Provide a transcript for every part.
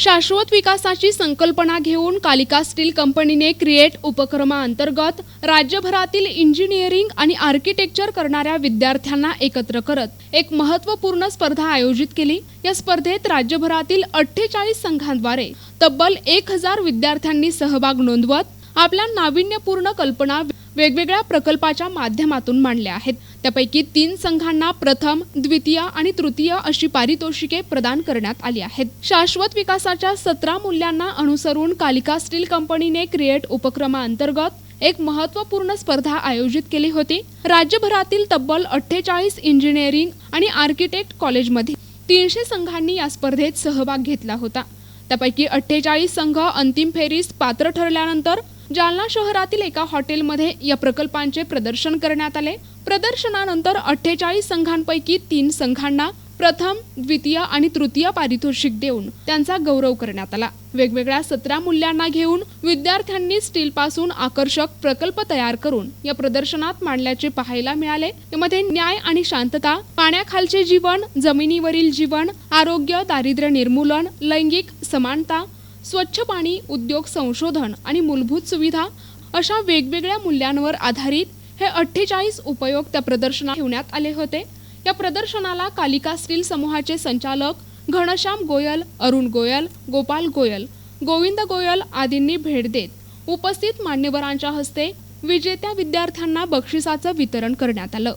शाश्वत विकासाची संकल्पना घेऊन कालिका स्टील कंपनीने क्रिएट उपक्रमाअंतर्गत राज्यभरातील इंजिनिअरिंग आणि आर्किटेक्चर करणाऱ्या विद्यार्थ्यांना एकत्र करत एक महत्त्वपूर्ण स्पर्धा आयोजित केली. या स्पर्धेत राज्यभरातील अठ्ठेचाळीस संघांद्वारे तब्बल एक हजार विद्यार्थ्यांनी सहभाग नोंदवत आपल्या नाविन्यपूर्ण कल्पना वेगवेगळ्या प्रकल्पाच्या माध्यमातून मांडल्या आहेत. त्यापैकी तीन संघांना प्रथम द्वितीय आणि तृतीय अशी पारितोषिके प्रदान करण्यात आली आहेत. शाश्वत विकासाच्या सतरा मूल्यांना अनुसरून कालिका स्टील कंपनीने क्रिएट उपक्रमाअंतर्गत एक महत्त्वपूर्ण स्पर्धा आयोजित केली होती. राज्यभरातील तब्बल अठ्ठेचाळीस इंजिनिअरिंग आणि आर्किटेक्ट कॉलेजमध्ये तीनशे संघांनी या स्पर्धेत सहभाग घेतला होता. त्यापैकी अठ्ठेचाळीस संघ अंतिम फेरीस पात्र ठरल्यानंतर जालना शहरातील एका हॉटेलमध्ये या प्रकल्पांचे प्रदर्शन करण्यात आले. प्रदर्शनानंतर अठ्ठेचाळीस संघांपैकी तीन संघांना प्रथम द्वितीय आणि तृतीय पारितोषिक देऊन त्यांचा गौरव करण्यात आला. वेगवेगळ्या सतरा मूल्यांना घेऊन विद्यार्थ्यांनी स्टीलपासून आकर्षक प्रकल्प तयार करून या प्रदर्शनात मांडल्याचे पाहायला मिळाले. यामध्ये न्याय आणि शांतता पाण्याखालचे जीवन जमिनीवरील जीवन आरोग्य दारिद्र्य निर्मूलन लैंगिक समानता स्वच्छ पाणी उद्योग संशोधन आणि मूलभूत सुविधा अशा वेगवेगळ्या मूल्यांवर आधारित हे अठ्ठेचाळीस उपयोग त्या प्रदर्शनात ठेवण्यात आले होते. या प्रदर्शनाला कालिका स्टील समूहाचे संचालक घनश्याम गोयल अरुण गोयल गोपाल गोयल गोविंद गोयल आदींनी भेट देत उपस्थित मान्यवरांच्या हस्ते विजेत्या विद्यार्थ्यांना बक्षिसाचं वितरण करण्यात आलं.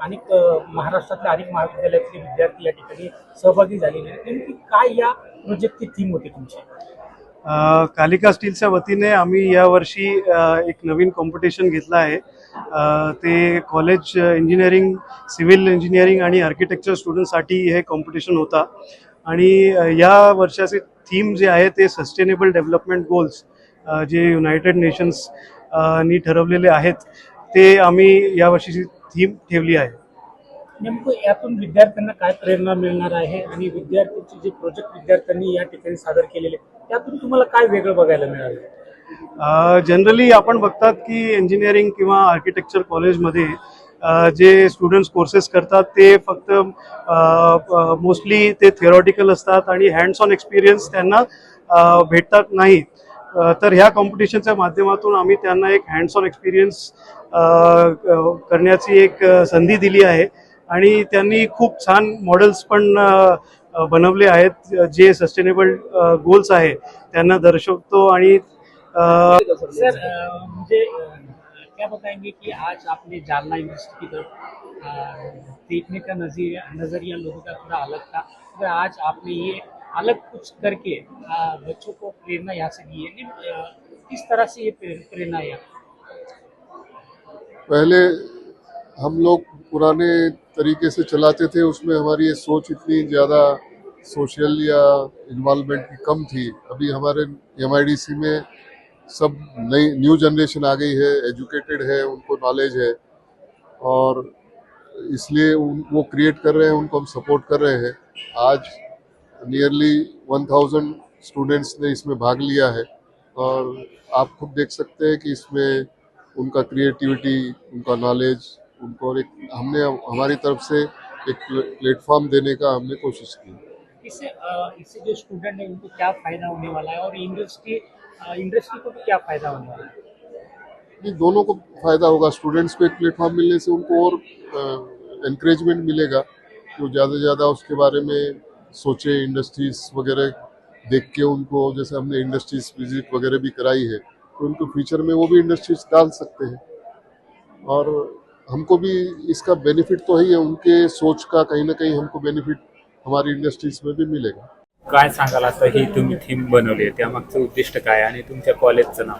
अनेक महाराष्ट्रातल्या अनेक महाविद्यालयातले विद्यार्थी या ठिकाणी सहभागी झालेले आहेत. नेमकी काय या प्रोजेक्टची थीम होती तुमची? कालिका स्टीलच्या वतीने आम्ही यावर्षी वर्षी एक नवीन कॉम्पिटिशन घेतलं आहे. ते कॉलेज इंजिनिअरिंग सिव्हिल इंजिनिअरिंग आणि आर्किटेक्चर स्टुडंटसाठी हे कॉम्पिटिशन होता. आणि या वर्षाचे थीम जे आहे ते सस्टेनेबल डेव्हलपमेंट गोल्स जे युनायटेड नेशन्स नी ठरवलेले आहेत ते आम्ही यावर्षीची थीम ठेवली आहे. नेमकं यातून विद्यार्थ्यांना काय प्रेरणा मिळणार आहे आणि विद्यार्थ्यांचे जे प्रोजेक्ट विद्यार्थ्यांनी या ठिकाणी सादर केलेले त्यातून तुम्हाला काय वेगळं बघायला मिळालं? जनरली आपण बघतात की इंजिनिअरिंग किंवा आर्किटेक्चर कॉलेजमध्ये जे स्टुडंट्स कोर्सेस करतात ते फक्त मोस्टली ते थिअरॉटिकल असतात आणि हँड्स ऑन एक्सपिरियन्स त्यांना भेटतात नाही. तर ह्या कॉम्पिटिशनच्या माध्यमातून आम्ही त्यांना एक हँड्स ऑन एक्सपिरियन्स करण्याची एक संधी दिली आहे. आणि त्यांनी खूप छान मॉडेल्स पण बनवले आहेत जे सस्टेनेबल गोल्स आहे त्यांना दर्शवतो आणि अ, क्या बताएंगे कि आज आपने जालना यूनिवर्सिटी की तरफ देखने का नजरिया नजरिया लोगों का थोड़ा अलग था। अगर आज आपने ये अलग कुछ करके बच्चों को प्रेरणा यहाँ से दी है किस तरह से ये प्रे- प्रेरणा है पहले हम लोग पुराने तरीके से चलाते थे, उसमें हमारी ये सोच इतनी ज़्यादा सोशल या इन्वॉल्वमेंट की कम थी। अभी हमारे एमआईडीसी में सब नई न्यू जनरेशन आ गई है एजुकेटेड है, उनको नॉलेज है और इसलिए उन, वो क्रिएट कर रहे हैं, उनको हम सपोर्ट कर रहे हैं। आज नियरली 1000 स्टूडेंट्स ने इसमें भाग लिया है और आप खुद देख सकते हैं कि इसमें उनका क्रिएटिविटी उनका नॉलेज उनको एक हमने हमारी तरफ़ से एक प्लेटफॉर्म देने का हमने कोशिश की। इससे इससे जो स्टूडेंट है उनको क्या फ़ायदा होने वाला है? और इंडस्ट्री इंडस्ट्री को भी क्या फ़ायदा होने वाला है? ये दोनों को फ़ायदा होगा। स्टूडेंट्स को एक प्लेटफॉर्म मिलने से उनको और इंकरेजमेंट मिलेगा कि वो ज़्यादा से ज़्यादा उसके बारे में सोचे इंडस्ट्रीज़ वगैरह देख के उनको जैसे हमने इंडस्ट्रीज़ विज़िट वगैरह भी कराई है तो उनको फ्यूचर में वो भी इंडस्ट्रीज़ डाल सकते हैं। और हमको भी इसका बेनिफिट तो ही है उनके सोच का कहीं ना कहीं हमको बेनिफिट हमारी इंडस्ट्रीज में भी मिलेगा। काय सांगाल आता ही तुम्ही थीम बनवली आहे त्यामागचं उद्दिष्ट काय आणि तुमच्या कॉलेजचं नाव?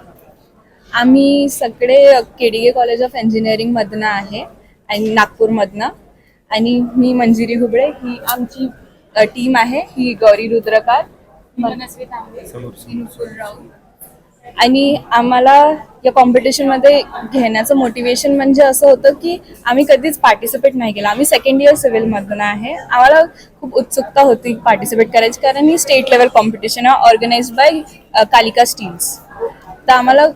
आम्ही सगळे केडीगे कॉलेज ऑफ इंजिनिअरिंग मधनं आहे आणि नागपूरमधनं. आणि मी मंजिरी हुबळे ही आमची टीम आहे ही गौरी रुद्रकार. मनस्वी तांबे समोर राऊत. आणि आम्हाला या कॉम्पिटिशनमध्ये घेण्याचं मोटिवेशन म्हणजे असं होतं की आम्ही कधीच पार्टिसिपेट नाही केलं. आम्ही सेकंड इयर सिव्हिलमधून आहे. आम्हाला खूप उत्सुकता होती पार्टिसिपेट करायची कारण ही स्टेट लेवल कॉम्पिटिशन आहे ऑर्गनाइज बाय कालिका स्टील्स तर आम्हाला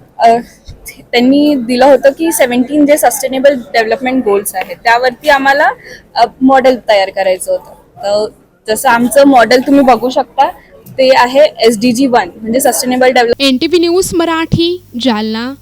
त्यांनी दिलं होतं की सेवन्टीन जे सस्टेनेबल डेव्हलपमेंट गोल्स आहेत त्यावरती आम्हाला मॉडेल तयार करायचं होतं. तर जसं आमचं मॉडेल तुम्ही बघू शकता ते आहे एस डी जी वन म्हणजे sustainable develop N T P news Marathi Jalna.